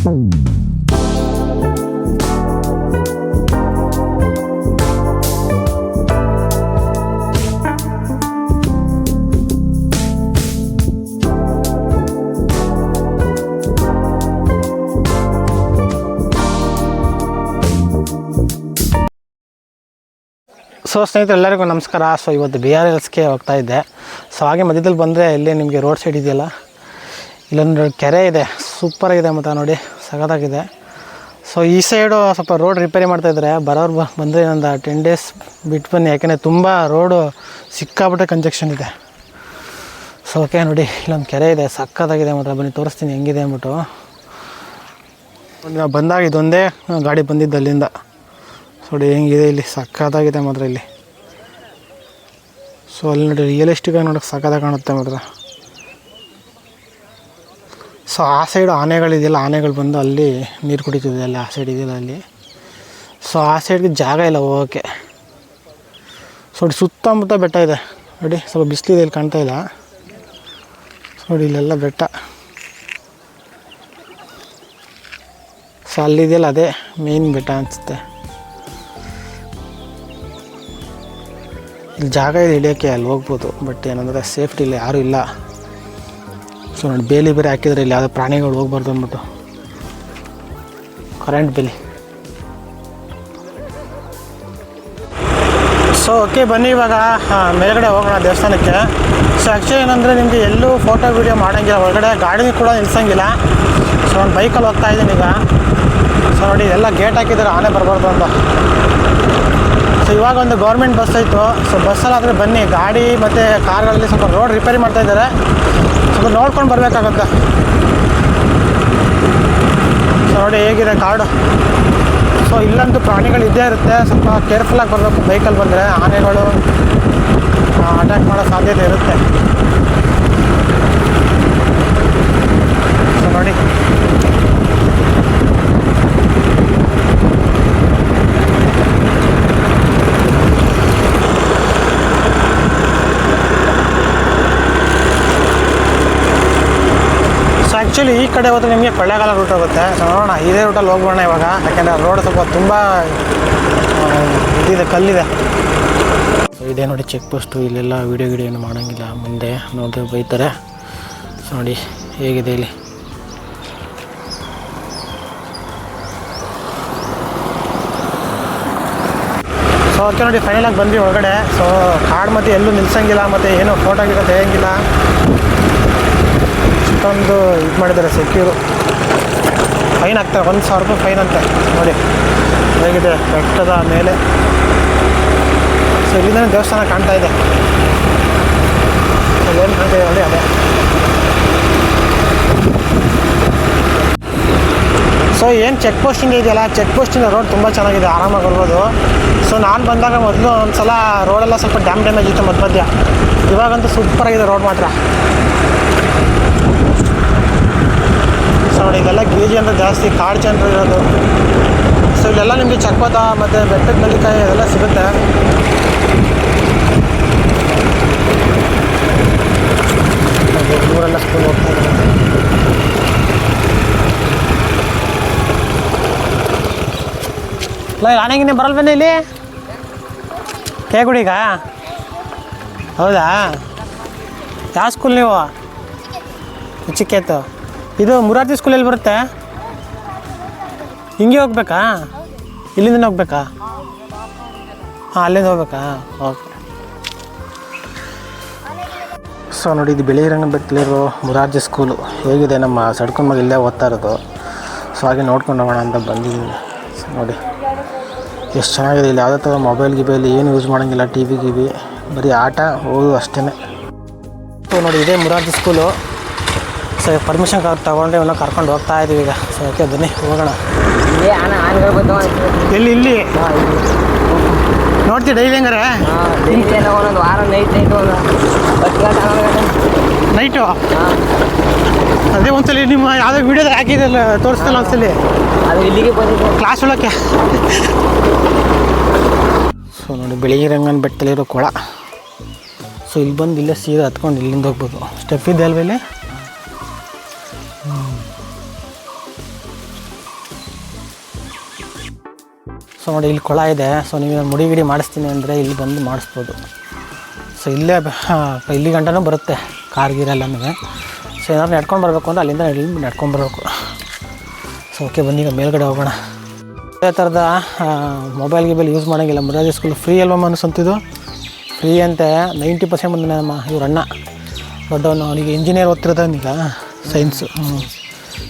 So ಸ್ನೇಹಿತರೆ, ಎಲ್ಲರಿಗೂ ನಮಸ್ಕಾರ. ಸೊ ಇವತ್ತು ಬಿ ಆರ್ ಎಲ್ಸ್ಗೆ ಹೋಗ್ತಾ ಇದ್ದೆ ಸೊ ಹಾಗೆ ಮಧ್ಯದಲ್ಲಿ ಬಂದರೆ ಇಲ್ಲಿ ನಿಮಗೆ ರೋಡ್ ಸೈಡ್ ಇದೆಯಲ್ಲ? ಇಲ್ಲೊಂದು ಕೆರೆ ಇದೆ. ಸೂಪರಾಗಿದೆ ಮತ್ತು ನೋಡಿ, ಸಖತ್ತಾಗಿದೆ. ಸೊ ಈ ಸೈಡು ಸ್ವಲ್ಪ ರೋಡ್ ರಿಪೇರಿ ಮಾಡ್ತಾಯಿದ್ರೆ ಬರೋರು ಬಂದರೆ ಒಂದು ಟೆನ್ ಡೇಸ್ ಬಿಟ್ಟು ಬನ್ನಿ, ಯಾಕೆಂದರೆ ತುಂಬ ರೋಡು ಸಿಕ್ಕಾಪಟ್ಟೆ ಕಂಜಕ್ಷನ್ ಇದೆ. ಸೊ ಓಕೆ ನೋಡಿ, ಇಲ್ಲೊಂದು ಕೆರೆ ಇದೆ, ಸಖತ್ತಾಗಿದೆ ಮಾತ್ರ, ಬನ್ನಿ, ತೋರಿಸ್ತೀನಿ ಹೆಂಗಿದೆ ಅಂದ್ಬಿಟ್ಟು. ನಾವು ಬಂದಾಗ ಇದೊಂದೇ ಗಾಡಿ ಬಂದಿದ್ದು ಅಲ್ಲಿಂದ. ನೋಡಿ, ಹೆಂಗಿದೆ ಇಲ್ಲಿ, ಸಖತ್ತಾಗಿದೆ ಮಾತ್ರ ಇಲ್ಲಿ. ಸೊ ಅಲ್ಲಿ ನೋಡಿ ರಿಯಲಿಸ್ಟಿಕಾಗಿ ನೋಡೋಕೆ ಸಕ್ಕತ್ತಾಗಿ ಕಾಣುತ್ತೆ ಮಾತ್ರ. ಸೊ ಆ ಸೈಡು ಆನೆಗಳಿದೆಯಲ್ಲ, ಆನೆಗಳು ಬಂದು ಅಲ್ಲಿ ನೀರು ಕುಡಿತಿದೆ ಅಲ್ಲಿ, ಆ ಸೈಡ್ ಇದೆಯಲ್ಲ ಅಲ್ಲಿ. ಸೊ ಆ ಸೈಡ್ಗೆ ಜಾಗ ಇಲ್ಲ ಹೋಗೋಕ್ಕೆ ಸೊ ಸುತ್ತಮುತ್ತ ಬೆಟ್ಟ ಇದೆ. ನೋಡಿ, ಸ್ವಲ್ಪ ಬಿಸಿಲಿದೆ, ಇಲ್ಲಿ ಕಾಣ್ತಾ ಇಲ್ಲ. ನೋಡಿ, ಇಲ್ಲೆಲ್ಲ ಬೆಟ್ಟ. ಸೊ ಅಲ್ಲಿದೆಯಲ್ಲ ಅದೇ ಮೇನ್ ಬೆಟ್ಟ ಅನಿಸುತ್ತೆ. ಇಲ್ಲಿ ಜಾಗ ಇದೆ, ಹಿಡಿಯೋಕ್ಕೆ ಅಲ್ಲಿ ಹೋಗ್ಬೋದು ಬಟ್ ಏನಂದರೆ ಸೇಫ್ಟಿ ಇಲ್ಲ, ಯಾರೂ ಇಲ್ಲ. ಸೊ ನೋಡಿ ಬೇಲಿ ಬೇರೆ ಹಾಕಿದ್ರೆ ಇಲ್ಲಿ ಯಾವುದೇ ಪ್ರಾಣಿಗಳು ಹೋಗ್ಬಾರ್ದು ಅಂದ್ಬಿಟ್ಟು. ಕರೆಂಟ್ ಬೇಲಿ. ಸೊ ಓಕೆ ಬನ್ನಿ ಇವಾಗ ಮೇಲ್ಗಡೆ ಹೋಗೋಣ ದೇವಸ್ಥಾನಕ್ಕೆ. ಸೊ ಆ್ಯಕ್ಚುಲಿ ಏನಂದರೆ ನಿಮಗೆ ಎಲ್ಲೂ ಫೋಟೋ ವೀಡಿಯೋ ಮಾಡೋಂಗಿಲ್ಲ. ಒಳಗಡೆ ಗಾಡಿ ಕೂಡ ನಿಲ್ಸೋಂಗಿಲ್ಲ. ಸೊ ಒಂದು ಬೈಕಲ್ಲಿ ಹೋಗ್ತಾ ಇದ್ದೀನಿ ಈಗ. ಸೊ ನೋಡಿ, ಎಲ್ಲ ಗೇಟ್ ಹಾಕಿದ್ದಾರೆ, ಆನೆ ಬರಬಾರ್ದು ಅಂತ. ಸೊ ಇವಾಗ ಒಂದು ಗೌರ್ಮೆಂಟ್ ಬಸ್ ಆಯಿತು ಸೊ ಬಸ್ಸಲ್ಲಾದರೆ ಬನ್ನಿ. ಗಾಡಿ ಮತ್ತು ಕಾರ್ಗಳಲ್ಲಿ ಸ್ವಲ್ಪ ರೋಡ್ ರಿಪೇರಿ ಮಾಡ್ತಾ ಇದ್ದಾರೆ. ಸ್ವಲ್ಪ ನೋಡ್ಕೊಂಡು ಬರಬೇಕಾಗುತ್ತೆ. ಸೊ ನೋಡಿ ಹೇಗಿದೆ ಕಾಡು. ಸೊ ಇಲ್ಲಂತೂ ಪ್ರಾಣಿಗಳು ಇದ್ದೇ ಇರುತ್ತೆ. ಸ್ವಲ್ಪ ಕೇರ್ಫುಲ್ಲಾಗಿ ಬರಬೇಕು. ಬೈಕಲ್ಲಿ ಬಂದರೆ ಆನೆಗಳು ಅಟ್ಯಾಕ್ ಮಾಡೋ ಸಾಧ್ಯತೆ ಇರುತ್ತೆ. ಸೊ ನೋಡಿ ಸೊ ಆ್ಯಕ್ಚುಲಿ ಈ ಕಡೆ ಹೋದ್ರೆ ನಿಮಗೆ ಕೊಳ್ಳೇಗಾಲ ರೂಟ್ ಹೋಗುತ್ತೆ. ನೋಡೋಣ, ಇದೇ ರೂಟಲ್ಲಿ ಹೋಗ್ಬೋಣ ಇವಾಗ. ಯಾಕೆಂದರೆ ರೋಡ್ ಸ್ವಲ್ಪ ತುಂಬ ಇದಿದೆ, ಕಲ್ಲಿದೆ. ಸೊ ಇದೇ ನೋಡಿ ಚೆಕ್ ಪೋಸ್ಟು ಇಲ್ಲೆಲ್ಲ ವೀಡಿಯೋ ಗಿಡಿಯೋ ಏನು ಮಾಡೋಂಗಿಲ್ಲ ಮುಂದೆ ನೋಡಿದ್ರೆ ಬೈತಾರೆ. ನೋಡಿ ಹೇಗಿದೆ ಇಲ್ಲಿ. ಸೊ ಅದಕ್ಕೆ ನೋಡಿ ಫೈನಲಾಗಿ ಬಂದ್ವಿ ಒಳಗಡೆ. ಸೊ ಕಾಡು ಮತ್ತೆ ಎಲ್ಲೂ ನಿಲ್ಸಂಗಿಲ್ಲ, ಮತ್ತು ಏನು ಫೋಟೋ ಗಿಡ ತೆಗಿಯಂಗಿಲ್ಲ. ಇಷ್ಟೊಂದು ಇದು ಮಾಡಿದ್ದಾರೆ ಸೆಕ್ಯೂರು ಫೈನ್ ಆಗ್ತಾರೆ ಒಂದು ಸಾವಿರ ರೂಪಾಯಿ ಫೈನ್ ಅಂತೆ. ನೋಡಿ, ಹೇಗಿದೆ, ಬೆಟ್ಟದ ಮೇಲೆ. ಸೊ ಇಲ್ಲಿಂದ ದೇವಸ್ಥಾನ ಕಾಣ್ತಾ ಇದೆ. ಏನು ಕಾಣ್ತಾ ಇದೆ ಅದೇ. ಸೊ ಏನು ಚೆಕ್ ಪೋಸ್ಟಿಂಗ್ ಇದೆಯಲ್ಲ? ಚೆಕ್ ಪೋಸ್ಟಿಂದ ರೋಡ್ ತುಂಬ ಚೆನ್ನಾಗಿದೆ, ಆರಾಮಾಗಿ ಬರ್ಬೋದು. ಸೊ ನಾನು ಬಂದಾಗ ಮೊದಲು ಒಂದು ಸಲ ರೋಡೆಲ್ಲ ಸ್ವಲ್ಪ ಡ್ಯಾಮ್ ಡ್ಯಾಮೇಜ್ ಇತ್ತು ಮಧ್ಯ ಮಧ್ಯ. ಇವಾಗಂತೂ ಸೂಪರಾಗಿದೆ ರೋಡ್ ಮಾತ್ರ. ನೋಡಿ ಇದೆಲ್ಲ ಜಿ ಅಂದರೆ ಜಾಸ್ತಿ ಕಾಡು ಜನರು ಇರೋದು. ಸೊ ಇಲ್ಲೆಲ್ಲ ನಿಮಗೆ ಚಕ್ಕಪದ ಮತ್ತು ಬೆಟ್ಟದ ನೆಲ್ಲಿಕಾಯಿ ಅದೆಲ್ಲ ಸಿಗುತ್ತೆ. ಊರೆಲ್ಲ ಸ್ಕೂಲ್ ಹೋಗ್ತಾ ಇದ್ದಾರೆ. ಇಲ್ಲ ಆನೆಗಿನೇ ಬರಲ್ವೇನೆ ಇಲ್ಲಿ? ಕೇಗುಡಿಗ ಹೌದಾ? ಯಾವ ಸ್ಕೂಲ್ ನೀವು? ಚಿಕ್ಕೇತು. ಇದು ಮುರಾರ್ಜಿ ಸ್ಕೂಲಲ್ಲಿ ಬರುತ್ತೆ? ಹಿಂಗೆ ಹೋಗ್ಬೇಕಾ? ಇಲ್ಲಿಂದ ಹೋಗ್ಬೇಕಾ? ಹಾಂ, ಅಲ್ಲಿಂದ ಹೋಗ್ಬೇಕಾ? ಓಕೆ. ಸೊ, ನೋಡಿ, ಇದು ಬೆಳೆಯಿರಂಗ ಬೆಟ್ಟಲಿರೋ ಮುರಾರ್ಜಿ ಸ್ಕೂಲು. ಹೇಗಿದೆ ನಮ್ಮ ಸಡ್ಕೊಂಡ್ ಮಗ ಇಲ್ಲೇ ಓದ್ತಾ ಇರೋದು? ಸೊ, ಹಾಗೆ ನೋಡ್ಕೊಂಡು ಹೋಗೋಣ ಅಂತ ಬಂದಿದ್ದೀನಿ ನೋಡಿ. ಎಷ್ಟು ಚೆನ್ನಾಗಿದೆ ಇಲ್ಲಿ. ಯಾವುದೇ ಥರ ಮೊಬೈಲ್ ಗಿಬೈಲ್ ಏನು ಯೂಸ್ ಮಾಡೋಂಗಿಲ್ಲ ಟಿ ವಿ ಗಿವಿ. ಬರೀ ಆಟ, ಓದು ಅಷ್ಟೇ ಸೊ, ನೋಡಿ, ಇದೇ ಮುರಾರ್ಜಿ ಸ್ಕೂಲು. ಸೊ ಪರ್ಮಿಷನ್ ತಗೊಂಡ್ರೆ ಇವನ್ನ ಕರ್ಕೊಂಡು ಹೋಗ್ತಾ ಇದ್ದೀವಿ ಈಗ. ಸೊ ಓಕೆ ಬನ್ನಿ ಹೋಗೋಣ. ಇಲ್ಲಿ? ಇಲ್ಲಿ. ನೋಡ್ತೀವಿ ಡೈಲಿ ಹೆಂಗಾರೆ? ಒಂದೊಂದು ವಾರ ನೈಟ್ ನೈಟ್ ಒಂದು ನೈಟು ಅದೇ ಒಂದ್ಸಲಿ ನಿಮ್ಮ ಯಾವುದೋ ವೀಡಿಯೋದಾಗ ಹಾಕಿದಲ್ಲ ತೋರಿಸ್ತಲ್ಲ ಒಂದ್ಸಲಿ. ಅದು ಇಲ್ಲಿಗೆ ಬಂದಿದ್ದು. ಕ್ಲಾಸ್ ಒಳಕ್ಕೆ. ಸೊ ನೋಡಿ ಬೆಳಿಗ್ಗೆ ರಂಗನ ಬೆಟ್ಟದಲ್ಲಿರೋ ಕೊಳ. ಸೊ ಇಲ್ಲಿ ಬಂದು ಇಲ್ಲೇ ಸೀದಾ ಹತ್ಕೊಂಡು ಇಲ್ಲಿಂದ ಹೋಗ್ಬೋದು. ಸ್ಟೆಪ್ ಇದೆ ಅಲ್ವ ಸೊ ನೋಡಿ, ಇಲ್ಲಿ ಕೊಳ ಇದೆ. ಸೊ ನೀವು ಮುಡಿ ಗಿಡಿ ಮಾಡಿಸ್ತೀನಿ ಅಂದರೆ ಇಲ್ಲಿ ಬಂದು ಮಾಡಿಸ್ಬೋದು. ಸೊ ಇಲ್ಲೇ ಇಲ್ಲಿ ಗಂಟನೂ ಬರುತ್ತೆ ಕಾರ್ ನಮಗೆ. ಸೊ ಏನಾದ್ರು ನಡ್ಕೊಂಡು ಬರಬೇಕು ಅಂದರೆ ಅಲ್ಲಿಂದ ಇಲ್ಲಿ ನಡ್ಕೊಂಡು ಬರಬೇಕು. ಸೊ ಓಕೆ ಬನ್ನಿ, ಈಗ ಮೇಲ್ಗಡೆ ಹೋಗೋಣ. ಅದೇ ಥರದ ಮೊಬೈಲ್ ಗಿಬೈಲ್ ಯೂಸ್ ಮಾಡೋಂಗಿಲ್ಲ. ಮುರಾಜಿ ಸ್ಕೂಲ್ ಫ್ರೀ ಅಲ್ವಾ ಅನಿಸಂತಿದ್ದು ಫ್ರೀ ಅಂತೆ ನೈಂಟಿ ಪರ್ಸೆಂಟ್ ಬಂದ ನಮ್ಮ ಇವ್ರ ಅಣ್ಣ. ದೊಡ್ಡವನು, ಅವನಿಗೆ ಇಂಜಿನಿಯರ್ ಓದ್ತಿರೋದವನೀಗ ಸೈನ್ಸು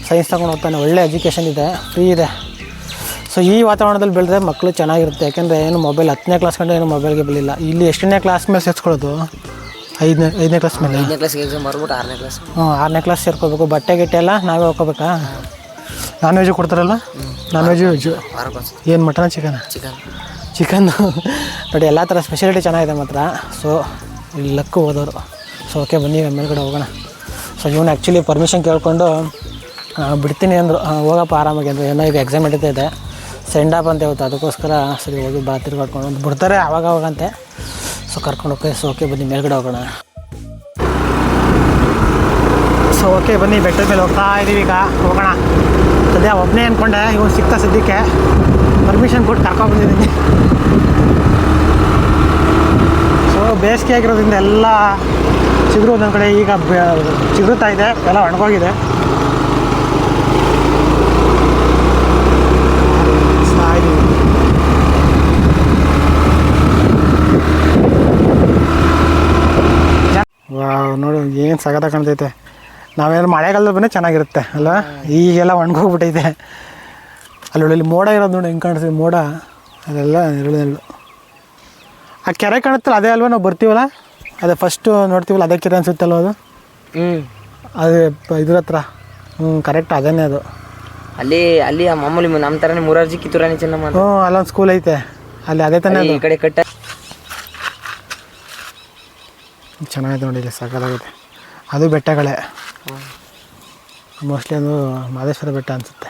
ಸೈನ್ಸ್ ತಗೊಂಡು ಹೋಗ್ತಾನೆ ಒಳ್ಳೆ ಎಜುಕೇಷನ್ ಇದೆ. ಫ್ರೀ ಇದೆ. ಸೊ ಈ ವಾತಾವರಣದಲ್ಲಿ ಬೆಳೆದ್ರೆ ಮಕ್ಕಳು ಚೆನ್ನಾಗಿರುತ್ತೆ. ಯಾಕೆಂದರೆ ಏನು ಮೊಬೈಲ್ ಹತ್ತನೇ ಕ್ಲಾಸ್ ಕಂಡು ಏನು ಮೊಬೈಲ್ಗೆ ಬೆಳಿಲ್ಲ. ಇಲ್ಲಿ ಎಷ್ಟನೇ ಕ್ಲಾಸ್ ಮೇಲೆ ಸೇರಿಸ್ಕೊಳ್ಳೋದು? ಐದನೇ ಐದನೇ ಕ್ಲಾಸ್ ಮೇಲೆ? ಐದನೇ ಕ್ಲಾಸ್ಗೆ ಎಕ್ಸಾಮ್ ಬರ್ಬಿಟ್ಟು ಆರನೇ ಕ್ಲಾಸ್ ಹ್ಞೂ ಆರನೇ ಕ್ಲಾಸ್ ಸೇರ್ಕೋಬೇಕು. ಬಟ್ಟೆ ಗಿಟ್ಟೆ ಎಲ್ಲ ನಾವೇ ಹೋಗ್ಕೋಬೇಕಾ ನಾನ್ ವೆಜ್ ಕೊಡ್ತಾರಲ್ಲ? ನಾನ್ ವೆಜ್ ವೆಜ್ ಏನು ಮಟನ ಚಿಕನ್ ಚಿಕನ್ ಚಿಕನ್ ನೋಡಿ ಎಲ್ಲ ಥರ ಸ್ಪೆಷಾಲಿಟಿ ಚೆನ್ನಾಗಿದೆ ಮಾತ್ರ. ಸೊ ಇಲ್ಲಿ ಲಕ್ಕು ಹೋದವರು. ಸೊ ಓಕೆ ಬನ್ನಿ ಮೇಲ್ಗಡೆ ಹೋಗೋಣ. ಸೊ ಇವನು ಆ್ಯಕ್ಚುಲಿ ಪರ್ಮಿಷನ್ ಕೇಳ್ಕೊಂಡು ಬಿಡ್ತೀನಿ ಅಂದರು. ಹೋಗಪ್ಪ ಆರಾಮಾಗಿ. ಅಂದರು ಏನೋ ಈಗ ಎಕ್ಸಾಮ್ ನಡೀತಾ ಇದೆ. ಸೆಂಡ್ ಆಫ್ ಅಂತ ಹೇಳ್ತಾ ಅದಕ್ಕೋಸ್ಕರ ಸರಿ ಹೋಗಿ ಬಾ, ತಿರ್ಗಾಡ್ಕೊಂಡು ಬಿಡ್ತಾರೆ ಆವಾಗ ಅವಾಗಂತೆ. ಸೊ ಕರ್ಕೊಂಡು ಹೋಗಿ ಸೊ ಓಕೆ ಬನ್ನಿ, ಮೇಲ್ಗಡೆ ಹೋಗೋಣ. ಸೊ ಓಕೆ ಬನ್ನಿ ಬೆಟ್ಟದ ಮೇಲೆ ಹೋಗ್ತಾ ಇದ್ದೀವಿ ಈಗ. ಹೋಗೋಣ. ಸದ್ಯ ಒಬ್ಬನೇ ಅಂದ್ಕೊಂಡೆ ಇವನು ಸಿಗ್ತಾ ಸದ್ಯಕ್ಕೆ. ಪರ್ಮಿಷನ್ ಕೊಟ್ಟು ಕರ್ಕೊಂಡ್ಬಂದಿದ್ದೀನಿ. ಸೊ ಬೇಸಿಗೆ ಆಗಿರೋದ್ರಿಂದ ಎಲ್ಲ ಚಿಗುರು ಒಂದೊಂದು ಕಡೆ ಈಗ ಚಿಗುರುತ್ತಾ ಇದೆ. ಎಲ್ಲ ಒಣಗೋಗಿದೆ. ವಾವ್ ನೋಡು ಏನು ಸಗದ ಕಾಣ್ತೈತೆ. ನಾವೇನು ಮಳೆಗಾಲದಲ್ಲಿ ಬಂದರೆ ಚೆನ್ನಾಗಿರುತ್ತೆ ಅಲ್ಲ? ಈಗೆಲ್ಲ ಒಣಗೋಗ್ಬಿಟ್ಟೈತೆ. ಅಲ್ಲಿ ಇಲ್ಲಿ ಮೋಡ ಇರೋದು ನೋಡಿ ಹೆಂಗೆ ಕಾಣಿಸ್ತೀವಿ ಮೋಡ. ಅದೆಲ್ಲ ನೆರಳು ನೆರಳು ಆ ಕೆರೆ ಕಾಣುತ್ತಲ್ಲ ಅದೇ ಅಲ್ವಾ ನಾವು ಬರ್ತೀವಲ್ಲ? ಅದೇ ಫಸ್ಟು ನೋಡ್ತೀವಲ್ಲ ಅದೇ ಕೆರೆ ಅನ್ಸುತ್ತಲ್ವ ಅದು? ಹ್ಞೂ ಅದೇ ಇದ್ರ ಹತ್ರ. ಹ್ಞೂ ಕರೆಕ್ಟ್ ಅದೇನೇ ಅದು. ಅಲ್ಲಿ ಅಲ್ಲಿ ಆ ಮಾಮೂಲಿ ನಮ್ಮ ಥರನೇ ಮುರಾರ್ಜಿ ಕಿತ್ತೂರಾಣಿ ಚೆನ್ನಮ್ಮ. ಹ್ಞೂ ಅಲ್ಲೊಂದು ಸ್ಕೂಲ್ ಐತೆ. ಅಲ್ಲಿ ಅದೇ ತಾನೇ ಈ ಕಡೆ ಕಟ್ಟ ಚೆನ್ನಾಗಿದೆ ನೋಡಿ ಇಲ್ಲಿ ಅದು ಬೆಟ್ಟಗಳೇ. ಮೋಸ್ಟ್ಲಿ ಅದು ಮಾದೇಶ್ವರ ಬೆಟ್ಟ ಅನಿಸುತ್ತೆ.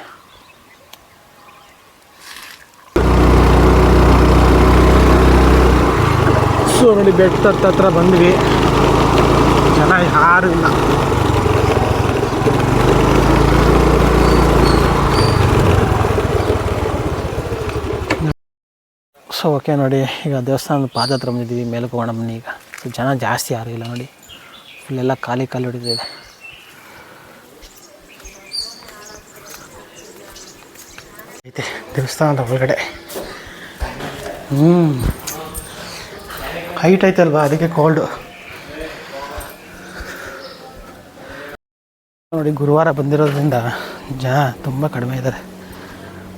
ಸೊ ನೋಡಿ ಬೆಟ್ಟದ ಹತ್ರ ಬಂದ್ವಿ. ಚೆನ್ನಾಗಿ ಯಾರು ಇಲ್ಲ ಸೊ ಓಕೆ ನೋಡಿ, ಈಗ ದೇವಸ್ಥಾನದ ಪಾದ ಹತ್ರ ಬಂದಿದ್ದೀವಿ ಮೇಲಕ್ಕೆ ಹೋಗೋಣ ಬನ್ನಿ ಈಗ. ಜನ ಜಾಸ್ತಿ ಯಾರೂ ಇಲ್ಲ ನೋಡಿ. ಇಲ್ಲೆಲ್ಲ ಖಾಲಿ ಕಾಲು ಹೊಡಿತಿದೆ ಐತೆ, ದೇವಸ್ಥಾನದ ಒಳಗಡೆ. ಹ್ಞೂ ಹೈಟ್ ಐತಲ್ವಾ ಅದಕ್ಕೆ ಕೋಲ್ಡು ನೋಡಿ, ಗುರುವಾರ ಬಂದಿರೋದ್ರಿಂದ ಜನ ತುಂಬ ಕಡಿಮೆ ಇದ್ದಾರೆ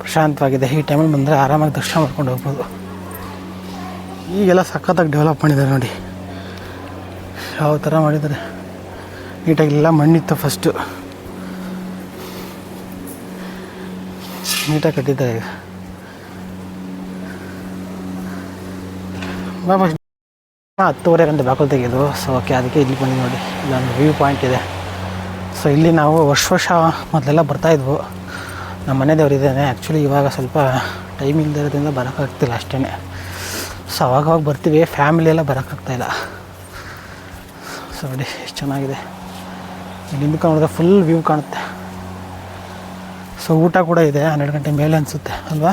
ಪ್ರಶಾಂತವಾಗಿದೆ. ಈ ಟೈಮಲ್ಲಿ ಬಂದರೆ ಆರಾಮಾಗಿ ದರ್ಶನ ಮಾಡ್ಕೊಂಡು ಹೋಗ್ಬೋದು. ಈಗೆಲ್ಲ ಸಖತ್ತಾಗಿ ಡೆವಲಪ್ ಮಾಡಿದ್ದಾರೆ ನೋಡಿ. ಯಾವ ಥರ ಮಾಡಿದ್ದಾರೆ? ನೀಟಾಗಿಲ್ಲ, ಮಣ್ಣಿತ್ತು ಫಸ್ಟು ನೀಟಾಗಿ ಕಟ್ಟಿದ್ದಾರೆ ಈಗ. ಹತ್ತುವರೆ ಗಂಟೆ ಬಾಕಲು ತೆಗೆಯೋದು ಸೊ ಓಕೆ ಅದಕ್ಕೆ ಇಲ್ಲಿ ಬಂದು ನೋಡಿ. ಇಲ್ಲೊಂದು ವ್ಯೂ ಪಾಯಿಂಟ್ ಇದೆ. ಸೊ ಇಲ್ಲಿ ನಾವು ವರ್ಷ ವರ್ಷ ಮೊದಲೆಲ್ಲ ಬರ್ತಾಯಿದ್ವು ನಮ್ಮ ಮನೆ ದೇವರಿದ್ದೇನೆ ಆ್ಯಕ್ಚುಲಿ ಇವಾಗ ಸ್ವಲ್ಪ ಟೈಮ್ ಇಲ್ಲದೆ ಇರೋದ್ರಿಂದ ಬರೋಕ್ಕಾಗ್ತಿಲ್ಲ ಅಷ್ಟೇ ಸೊ ಅವಾಗವಾಗ ಬರ್ತೀವಿ. ಫ್ಯಾಮಿಲಿ ಎಲ್ಲ ಬರೋಕ್ಕಾಗ್ತಾಯಿಲ್ಲ ಸೊ ನೋಡಿ ಎಷ್ಟು ಚೆನ್ನಾಗಿದೆ. ಇಲ್ಲಿಂದ ನೋಡಿದ್ರೆ ಫುಲ್ ವ್ಯೂ ಕಾಣುತ್ತೆ. ಸೊ ಊಟ ಕೂಡ ಇದೆ, ಹನ್ನೆರಡು ಗಂಟೆ ಮೇಲೆ ಅನಿಸುತ್ತೆ, ಅಲ್ವಾ?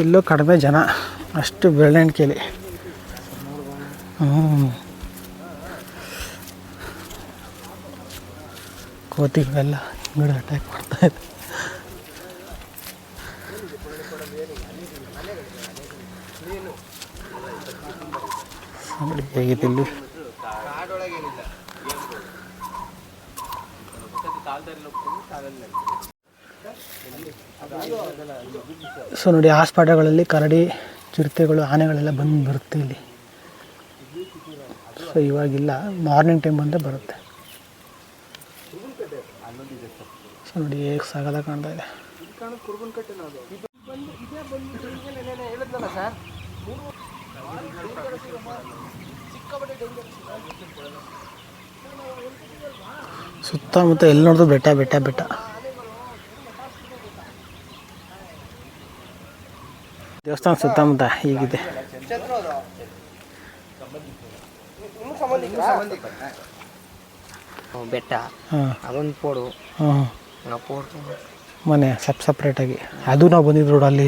ಎಲ್ಲೂ ಕಡಿಮೆ ಜನ, ಅಷ್ಟು ಬೆರಳೆಣಿಕೆಯಲ್ಲಿ ಹ್ಞೂ ಕೋತಿಗಳೆಲ್ಲ ಹಿಂಗಡೆ ಅಟ್ಯಾಕ್ ಮಾಡ್ತಾ ಇದೆ. ಹೇಗಿದೆ ಇಲ್ಲಿ? ಸೊ ನೋಡಿ, ಆಸ್ಪಾಟಗಳಲ್ಲಿ ಕರಡಿ, ಚಿರತೆಗಳು, ಆನೆಗಳೆಲ್ಲ ಬಂದು ಬರುತ್ತೆ ಇಲ್ಲಿ. ಸೊ ಇವಾಗಿಲ್ಲ, ಮಾರ್ನಿಂಗ್ ಟೈಮ್ ಬಂದರೆ ಬರುತ್ತೆ. ಸೊ ನೋಡಿ, ಹೇಗೆ ಸಾಗದ ಕಾಣ್ತಾ ಇದೆ. ಸುತ್ತಮುತ್ತ ಎಲ್ಲಿ ನೋಡಿದ್ರು ಬೆಟ್ಟ ಬೆಟ್ಟ ಬೆಟ್ಟ. ದೇವಸ್ಥಾನ ಸುತ್ತಮುತ್ತ ಹೀಗಿದೆ. ಬೆಟ್ಟ ಅದೊಂದು ಪೋಡು. ಮನೆ ಸಪ್ ಸಪ್ರೇಟಾಗಿ. ಅದು ನಾವು ಬಂದಿದ್ದು ರೋಡ್ ಅಲ್ಲಿ.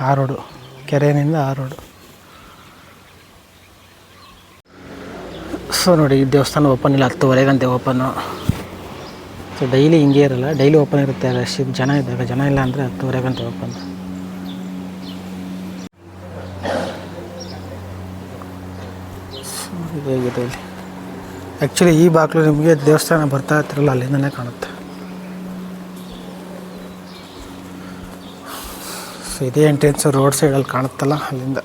ಆ ರೋಡು ಕೆರೆಯಿಂದ ಆ ರೋಡು ಸೊ ನೋಡಿ, ಈ ದೇವಸ್ಥಾನ ಓಪನ್ ಇಲ್ಲ, ಹತ್ತುವರೆ ಗಂಟೆ ಓಪನ್ನು ಸೊ ಡೈಲಿ ಹಿಂಗೆ ಇರಲ್ಲ ಡೈಲಿ ಓಪನ್ ಇರುತ್ತೆ ರಶ್ ಜನ ಇದ್ದಾಗ ಜನ ಇಲ್ಲ ಅಂದರೆ ಹತ್ತುವರೆ ಗಂಟೆ ಓಪನ್ ಇಲ್ಲಿ. ಆ್ಯಕ್ಚುಲಿ ಈ ಬಾಗಿಲು ನಿಮಗೆ ದೇವಸ್ಥಾನ ಬರ್ತಾ ಇರ್ತಿರಲ್ಲ ಅಲ್ಲಿಂದನೇ ಕಾಣುತ್ತೆ. ಸೊ ಇದೇ ಎಂಟ್ರೆನ್ಸ್ ರೋಡ್ ಸೈಡಲ್ಲಿ ಕಾಣುತ್ತಲ್ಲ, ಅಲ್ಲಿಂದ.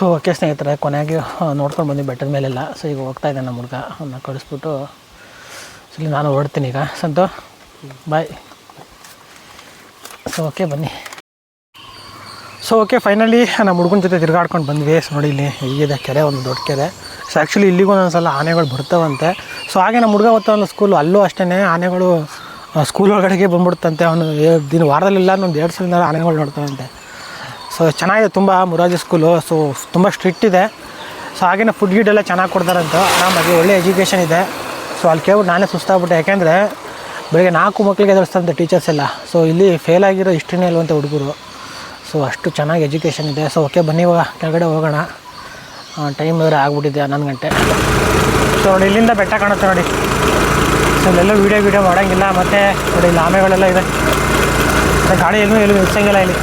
ಸೊ ಓಕೆ ಸ್ನೇಹಿತರೆ ಕೊನೆಗೆ ನೋಡ್ಕೊಂಡು ಬಂದು ಬೆಟ್ಟದ ಮೇಲೆಲ್ಲ. ಸೊ, ಈಗ ಹೋಗ್ತಾ ಇದ್ದಾನೆ ನಮ್ಮ ಹುಡುಗ ಅವನ್ನ ಕಳಿಸ್ಬಿಟ್ಟು. ಸೊ, ಇಲ್ಲಿ ನಾನು ಹೊರಡ್ತೀನಿ ಈಗ. ಸಂತು ಬಾಯ್ ಸೊ ಓಕೆ ಬನ್ನಿ. ಸೊ ಓಕೆ ಫೈನಲಿ ನಮ್ಮ ಹುಡುಗನ ಜೊತೆ ತಿರುಗಾಡ್ಕೊಂಡು ಬಂದ್ವಿ. ಸೊ ನೋಡಿ, ಇಲ್ಲಿ ಹೀಗಿದೆ ಕೆರೆ, ಒಂದು ದೊಡ್ಡ ಕೆರೆ. ಸೊ ಆ್ಯಕ್ಚುಲಿ ಇಲ್ಲಿಗೂ ಒಂದೊಂದ್ಸಲ ಆನೆಗಳು ಬರ್ತಾವಂತೆ. ಸೊ ಹಾಗೆ ನಮ್ಮ ಹುಡುಗ ಓದ್ತಾವಲ್ಲ ಸ್ಕೂಲು ಅಲ್ಲೂ ಅಷ್ಟೇ ಆನೆಗಳು ಸ್ಕೂಲ್ ಒಳಗಡೆಗೆ ಬಂದ್ಬಿಡ್ತಂತೆ. ಅವನು ದಿನ ವಾರದಲ್ಲೆಲ್ಲ ಒಂದು ಎರಡು ಸಲ ಆನೆಗಳು ನೋಡ್ತಾವಂತೆ. ಸೊ ಚೆನ್ನಾಗಿದೆ ತುಂಬ ಮುರಾಜಿ ಸ್ಕೂಲು ಸೊ ತುಂಬ ಸ್ಟ್ರಿಕ್ಟ್ ಇದೆ. ಸೊ ಹಾಗೆಯೇ ಫುಡ್ ಗಿಡ್ ಎಲ್ಲ ಚೆನ್ನಾಗಿ ಕೊಡ್ತಾರಂತ. ಆರಾಮಾಗಿ ಒಳ್ಳೆ ಎಜುಕೇಷನ್ ಇದೆ. ಸೊ ಅಲ್ಲಿ ಕೇಳ್ಬಿಟ್ಟು ನಾನೇ ಸುಸ್ತಾಗ್ಬಿಟ್ಟೆ. ಯಾಕೆಂದರೆ ಬೆಳಗ್ಗೆ ನಾಲ್ಕು ಮಕ್ಕಳಿಗೆ ಎದುರಿಸ್ತಂತೆ ಟೀಚರ್ಸ್ ಎಲ್ಲ. ಸೊ ಇಲ್ಲಿ ಫೇಲ್ ಆಗಿರೋ ಇಷ್ಟನೇ ಇಲ್ವಂತೆ ಹುಡುಗರು. ಸೊ ಅಷ್ಟು ಚೆನ್ನಾಗಿ ಎಜುಕೇಷನ್ ಇದೆ. ಸೊ ಓಕೆ ಬನ್ನಿ ಇವಾಗ. ಕೆಳಗಡೆ ಹೋಗೋಣ. ಟೈಮ್ ಬೇರೆ ಆಗ್ಬಿಟ್ಟಿದೆ ಹನ್ನೊಂದು ಗಂಟೆ. ಸೊ ನೋಡಿ, ಇಲ್ಲಿಂದ ಬೆಟ್ಟ ಕಾಣುತ್ತೆ ನೋಡಿ. ಸೊ ಇಲ್ಲೆಲ್ಲೂ ವೀಡಿಯೋ ವೀಡಿಯೋ ಮಾಡೋಂಗಿಲ್ಲ. ಮತ್ತು ನೋಡಿ ಇಲ್ಲಿ ಆಮೆಗಳೆಲ್ಲ ಇದೆ ಗಾಡಿ ಎಲ್ಲೂ ಎಲ್ಲೂ ನಿಲ್ಸಂಗಿಲ್ಲ ಇಲ್ಲಿ.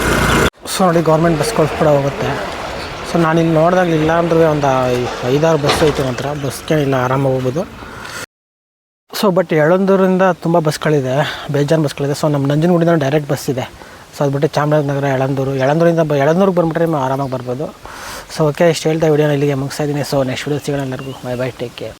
ಸೊ ನೋಡಿ ಗೌರ್ಮೆಂಟ್ ಬಸ್ಗಳು ಕೂಡ ಹೋಗುತ್ತೆ. ಸೊ ನಾನು ಇಲ್ಲಿ ನೋಡಿದಾಗ ಇಲ್ಲ ಅಂದ್ರೆ ಒಂದು ಐದಾರು ಬಸ್ ಐತೆ ನಂತರ ಬಸ್ಗೆ ಇಲ್ಲ, ಆರಾಮಾಗಿ ಹೋಗ್ಬೋದು. ಸೊ ಬಟ್ ಯಳಂದೂರಿಂದ ತುಂಬ ಬಸ್ಗಳಿದೆ ಬೇಜಾನ್ ಬಸ್ಗಳಿದೆ ಸೊ ನಮ್ಮ ನಂಜನಗೂಡಿಂದ ಡೈರೆಕ್ಟ್ ಬಸ್ ಇದೆ. ಸೊ ಅದು ಬಿಟ್ಟು ಚಾಮರಾಜನಗರ ಯಳಂದೂರು ಎಳಂದೂರಿಂದ ಬ ಯಳಂದೂರಿಗೆ ಬಂದುಬಿಟ್ರೆ ನೀವು ಆರಾಮಾಗಿ ಬರ್ಬೋದು. ಸೊ ಓಕೆ ಇಷ್ಟು ಹೇಳ್ತಾ ವಿಡಿಯೋನ ಇಲ್ಲಿಗೆ ಮುಗಿಸ್ತಾ ಇದ್ದೀನಿ. ಸೊ ನೆಕ್ಸ್ಟ್ ವಿಡಿಯೋ ಸಿಗೋಣ ಎಲ್ಲರಿಗೂ. Bye bye take care